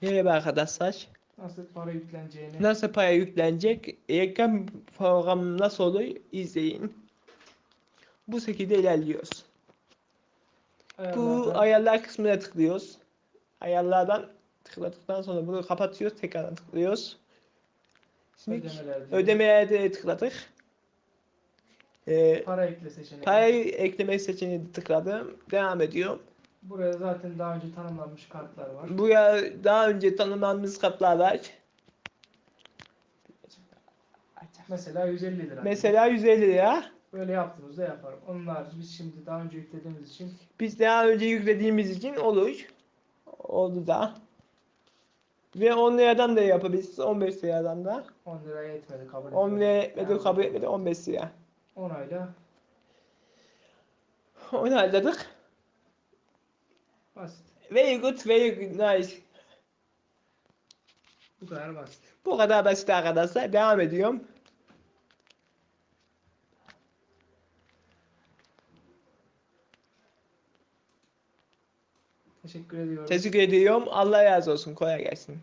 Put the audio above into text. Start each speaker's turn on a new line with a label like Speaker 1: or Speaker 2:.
Speaker 1: Merhaba arkadaşlar.
Speaker 2: Nasıl para yükleneceğini.
Speaker 1: Nasıl para yüklenecek? Reklam programı nasıl olur? İzleyin. Bu şekilde ilerliyoruz. Bu ayarlar kısmına tıklıyoruz. Ayarlardan tıkladıktan sonra bunu kapatıyoruz. Tekrardan tıklıyoruz. Şimdi
Speaker 2: ödemeler diyor.
Speaker 1: ödemelerde tıkladık. Ee,
Speaker 2: Para ekle seçeneği.
Speaker 1: parayı ekleme seçeneğini tıkladım. Devam ediyorum.
Speaker 2: Buraya zaten daha önce tanımlanmış kartlar var.
Speaker 1: Buraya daha önce tanımlanmış kartlar var.
Speaker 2: Mesela 150 lira.
Speaker 1: Mesela 150 lira.
Speaker 2: Böyle yaptığımızda yaparım. Onun harici biz şimdi daha önce yüklediğimiz için
Speaker 1: Biz daha önce yüklediğimiz için olur. Oldu da. Ve 10 liradan da yapabiliriz. 15 liradan da.
Speaker 2: 10 liraya yetmedi kabul
Speaker 1: 10 lira
Speaker 2: etmedi.
Speaker 1: etmedi, kabul etmedi. 15 lira.
Speaker 2: Onayla
Speaker 1: Onu halledik.
Speaker 2: Basit.
Speaker 1: Very good, very good, nice.
Speaker 2: Bu kadar basit.
Speaker 1: Bu kadar basit arkadaşlar. Devam ediyorum.
Speaker 2: Teşekkür ediyorum.
Speaker 1: Teşekkür ediyorum. Allah razı olsun. Kolay gelsin.